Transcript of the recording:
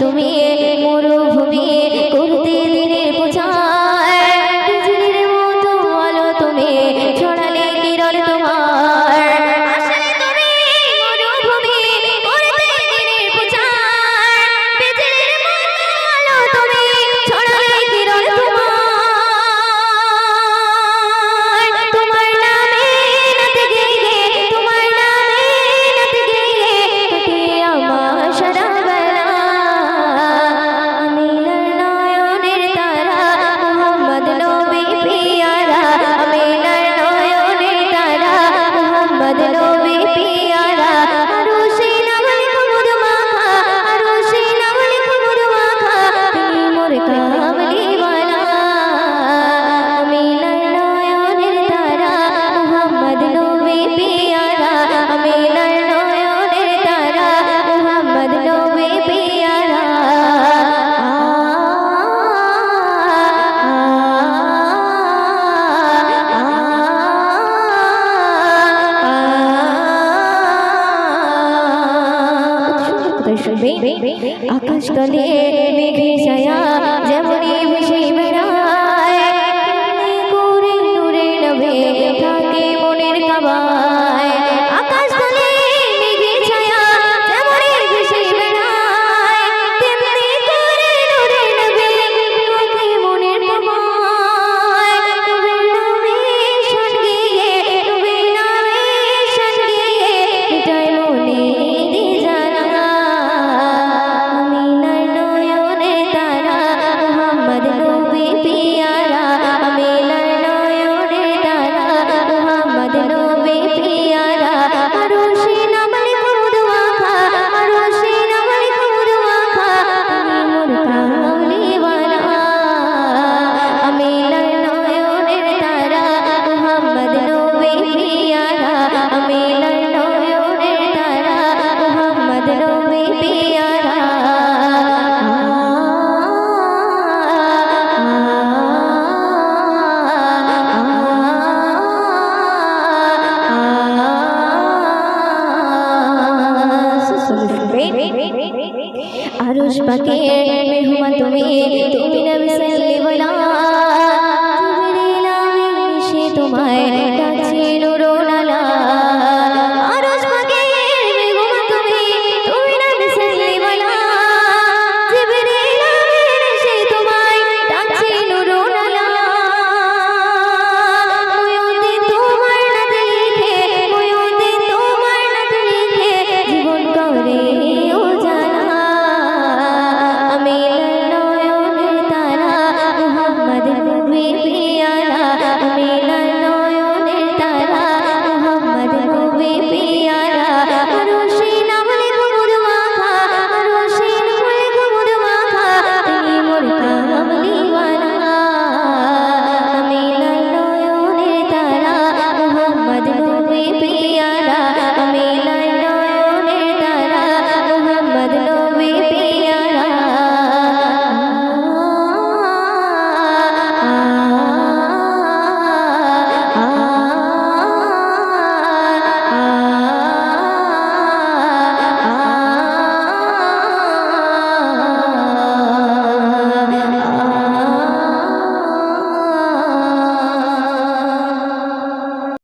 তুমি আকাশ তলে মেঘে ছায়া যেমনই আরুষ পাকে মেহমা তুমি তুমি না সাল্লি বলা। তুমি তোমায়